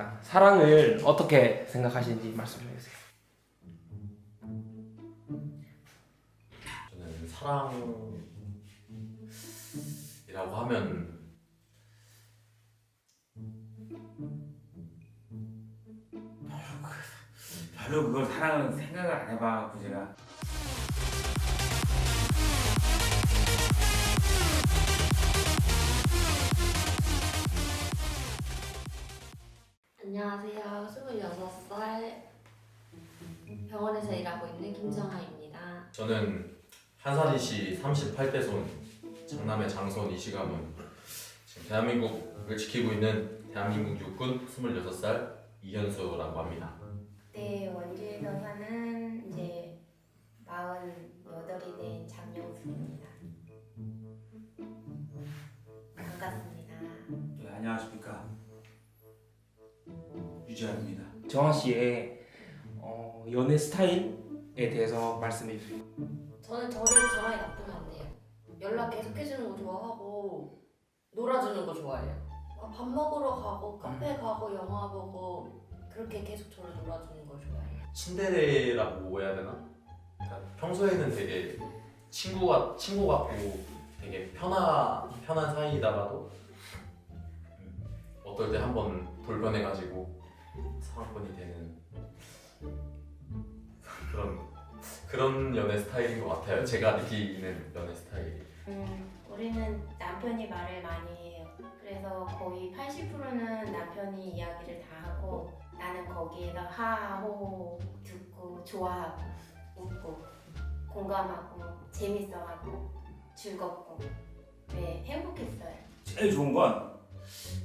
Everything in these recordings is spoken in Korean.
자, 사랑을 어떻게 생각하시는지 말씀해 주세요. 저는 사랑이라고 하면 별로 그걸 사랑은 생각을 안 해봐갖고 제가 안녕하세요. 26살 병원에서 일하고 있는 김정아입니다. 저는 한산이시 38대 손 장남의 장손 이시감은 지금 대한민국을 지키고 있는 대한민국 육군 26살 이현수라고 합니다. 네, 원주에서 사는 이제 48이 된 장영수입니다. 반갑습니다. 네, 안녕하십니까 유재환입니다. 정아 씨의 어, 연애 스타일에 대해서 말씀해 주세요. 저는 저를 가만히 놔두면 안 돼요. 연락 계속 해주는 거 좋아하고 놀아주는 거 좋아해요. 막밥 먹으러 가고 카페 가고 영화 보고 그렇게 계속 저를 놀아주는 걸 좋아해요. 친데레라고 해야 되나? 그러니까 평소에는 되게 친구가 친구 같고 되게 편한 편한 사이이다가도 음, 어떨 때 한번 돌변해가지고 사랑꾼이 되는 그런 그런 연애 스타일인 것 같아요. 제가 느끼는 연애 스타일이. 음, 우리는 남편이 말을 많이 해요. 그래서 거의 80%는 남편이 이야기를 다 하고 나는 거기에서 하호 듣고 좋아하고 웃고 공감하고 재밌어하고 즐겁고 네 행복했어요. 제일 좋은 건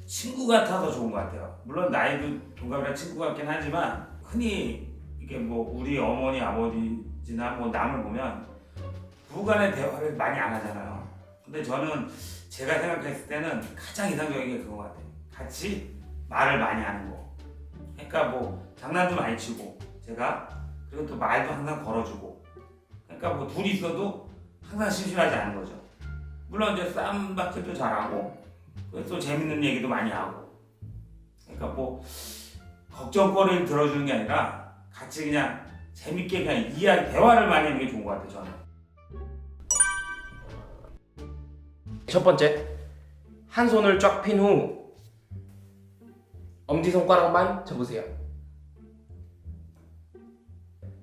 친구 같아서 좋은 것 같아요. 물론 나이도 동갑이라 친구 같긴 하지만 흔히 이게 뭐 우리 어머니 아버지나 뭐 남을 보면 부부간의 대화를 많이 안 하잖아요. 근데 저는 제가 생각했을 때는 가장 이상적인 게 그거 같아요. 같이 말을 많이 하는 거. 그러니까 뭐 장난도 많이 치고 제가 그리고 또 말도 항상 걸어주고. 그러니까 뭐 둘이 있어도 항상 심심하지 않은 거죠. 물론 이제 쌈 박질도 잘하고 그리고 또 재밌는 얘기도 많이 하고. 그러니까 뭐 걱정거리를 들어주는 게 아니라 같이 그냥 재밌게 그냥 이야기 대화를 많이 하는 게 좋은 것 같아요. 저는. 첫 번째, 한 손을 쫙 핀 후 엄지 손가락만 접으세요.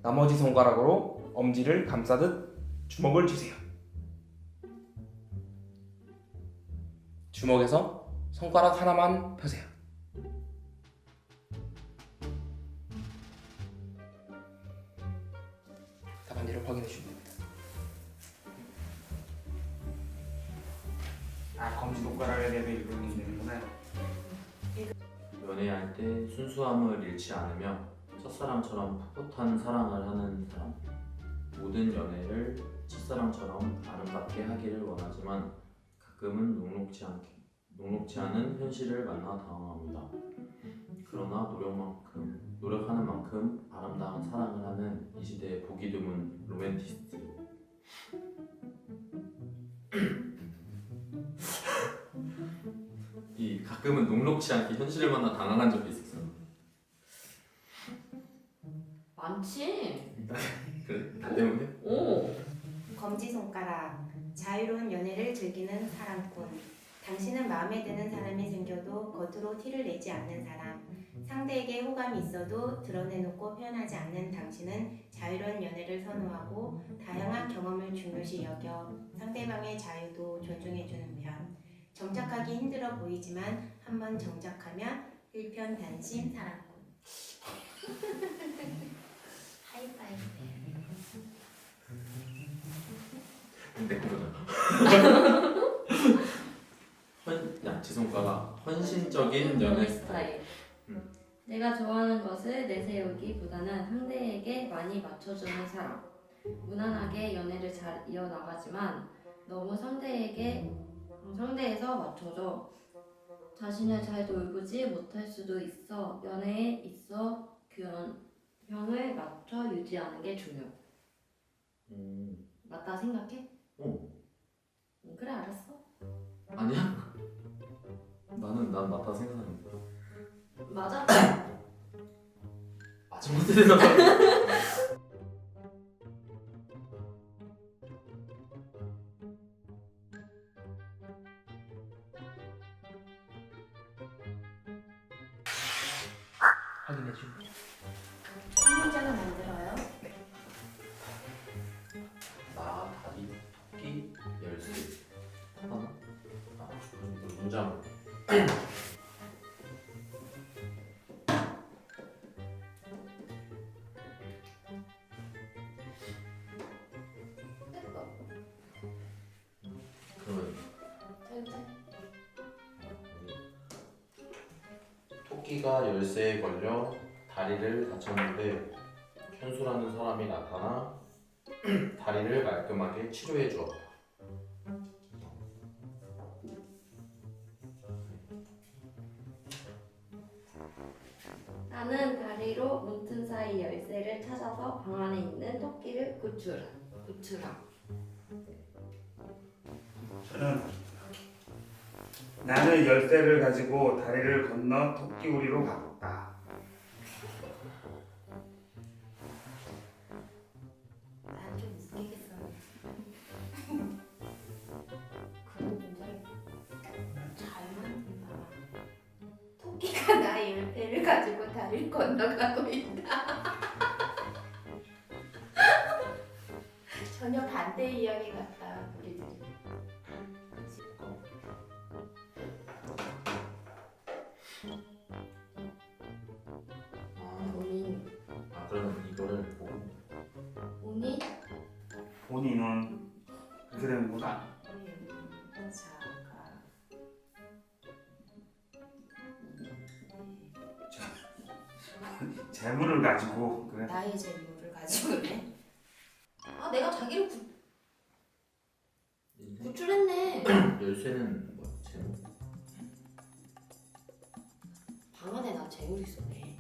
나머지 손가락으로 엄지를 감싸듯 주먹을 쥐세요. 주먹에서 손가락 하나만 펴세요. 답안지를 확인해 주시면 됩니다. 아 검지 손가락에 대해서 읽으면 되는구나. 연애할 때 순수함을 잃지 않으며 첫사랑처럼 풋풋한 사랑을 하는 사람. 모든 연애를 첫사랑처럼 아름답게 하기를 원하지만 가끔은 녹록지 않게 녹록지 않은 현실을 만나 당황합니다. 그러나 노력만큼 노력하는 만큼 아름다운 사랑을 하는 이 시대의 보기 드문 로맨티스트. 이 가끔은 녹록지 않게 현실을 만나 당황한 적이 있었어. 많 검지손가락 자유로운 연애를 즐기는 사랑꾼. 당신은 마음에 드는 사람이 생겨도 겉으로 티를 내지 않는 사람. 상대에게 호감이 있어도 드러내놓고 표현하지 않는 당신은 자유로운 연애를 선호하고 다양한 경험을 중요시 여겨 상대방의 자유도 존중해주는 편. 정착하기 힘들어 보이지만 한번 정착하면 일편단심 사랑꾼. 하이파이브 근데 헌 양치 손가락 헌신적인 연애 스타일. 음. 내가 좋아하는 것을 내세우기보다는 상대에게 많이 맞춰주는 사람. 무난하게 연애를 잘 이어나가지만 너무 상대에게 음, 상대에서 맞춰줘. 자신을 잘 돌보지 못할 수도 있어. 연애에 있어 균형을 맞춰 유지하는 게 중요. 음, 맞다 생각해? 어 음, 그래 알았어. 아니야? 나는 난 맞다 생각하는데. 맞아? 맞은 것 같아. 확인 토끼가 열쇠에 걸려 다리를 다쳤는데 현수라는 사람이 나타나 다리를 말끔하게 치료해 주었다. 나는 다리로 문틈 사이 열쇠를 찾아서 방 안에 있는 토끼를 구출하. 구출하. 나는 열쇠를 가지고 다리를 건너 토끼우리로 갔다. 건너가고 있다. 전혀 반대 이야기 같다 우리들이. 아, 본인. 아 그러면 이거를 보고 본인? 본인은 그렇게 되는구나. 재물을 가지고 그래. 나의 재물을 가지고 그래. 아 내가 자기를 구, 인생 구출했네. 열쇠는 뭐야? 제목? 방 안에 나 재물 있었네.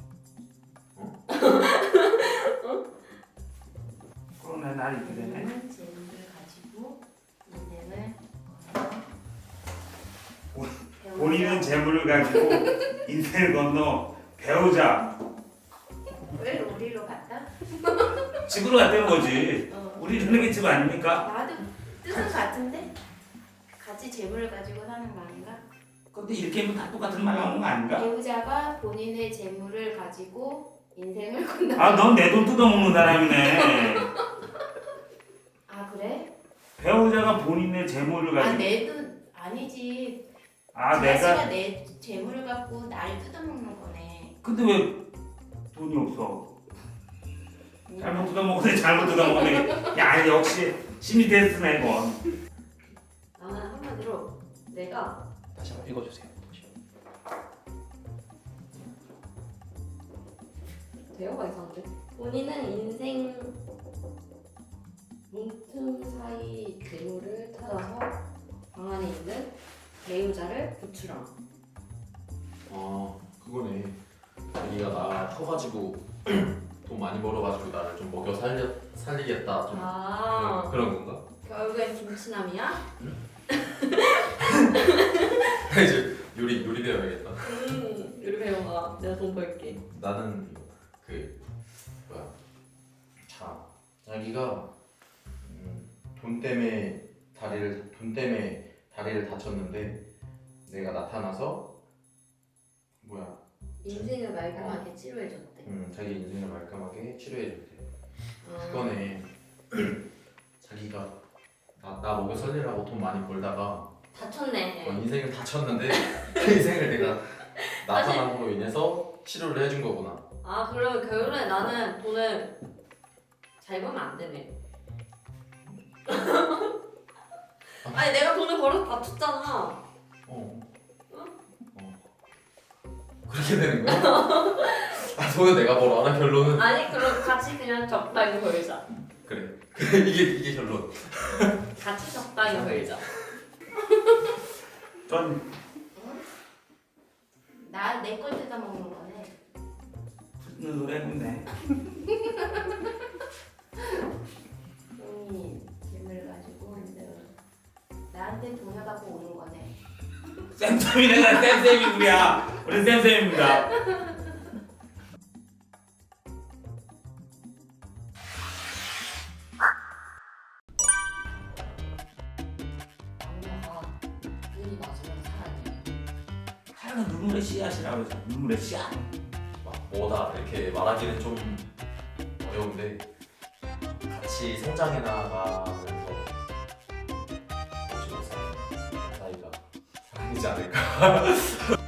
그러네 날 이렇게 되네. 본인은 재물을 가지고 인생을 건너 배우자. 본인은 재물을 가지고 인생을 건너 배우자. 집으로 갔다는 거지. 어. 우리 저녁에 그집 아닙니까? 나도 뜻은 같은데 같이 재물을 가지고 사는 거 아닌가? 근데 이렇게 하면 다 똑같은 말 나오는 거 아닌가? 배우자가 본인의 재물을 가지고 인생을 건너. 아, 넌 내 돈 뜯어먹는 사람이네. 아 그래? 배우자가 본인의 재물을 가지고 아내돈 아니지. 아 내가 내 재물을 갖고 날 뜯어먹는 거네. 근데 왜 돈이 없어? 잘못 뜯어먹었네 잘못 뜯어먹었네 야 역시 심리 테스트네 이건 나는 한마디로 내가 다시 한번 읽어주세요. 대화가 이상한데? 본인은 인생 문틈 사이 재물을 찾아서 방 안에 있는 배우자를 구출함. 아 그거네. 자기가 나 커가지고 돈 많이 벌어가지고 나를 좀 먹여 살려 살리겠다 좀 아, 그런, 건가? 결국엔 김치남이야? 이제 요리 요리 배워야겠다. 음, 요리 배워가. 내가 돈 벌게. 나는 그 뭐야 자 자기가 음, 돈 때문에 다리를 돈 때문에 다리를 다쳤는데 내가 나타나서 뭐야 인생을 말끔하게 치료해줬대. 음, 자기 인생을 말끔하게 치료해줄게 아, 그거네 자기가 나, 나 먹여 살리라고 돈 많이 벌다가 다쳤네. 어, 인생을 다쳤는데 그 인생을 내가 나타남으로 인해서 치료를 해준 거구나 아, 그러면 결론에 나는 돈을 잘 벌면 안 되네. 아니, 내가 돈을 벌어서 다쳤잖아. 어. 어. 그렇게 되는 거야? 아, 돈은 내가 벌어. 나 결론은 아니, 그럼 같이 그냥 적당히 벌자. 그래. 그래 이게 이게 결론. 같이 적당히 벌자. 전 나내 걸 뜯어 먹는 거네. 듣는 소리 했는데 본인 재물을 가지고 인생을 나한테 돈을 갖고 오는 거네. 쌤쌤이네 쌤쌤이 우리야 우리 쌤쌤입니다. 악마가 눈이 맞으면 사라지네. 하여간 눈물의 씨앗이라고 그러죠. 눈물의 씨앗. 막 뭐다 이렇게 말하기는 좀 어려운데 같이 성장해 나가면서 사이가 사이지 않을까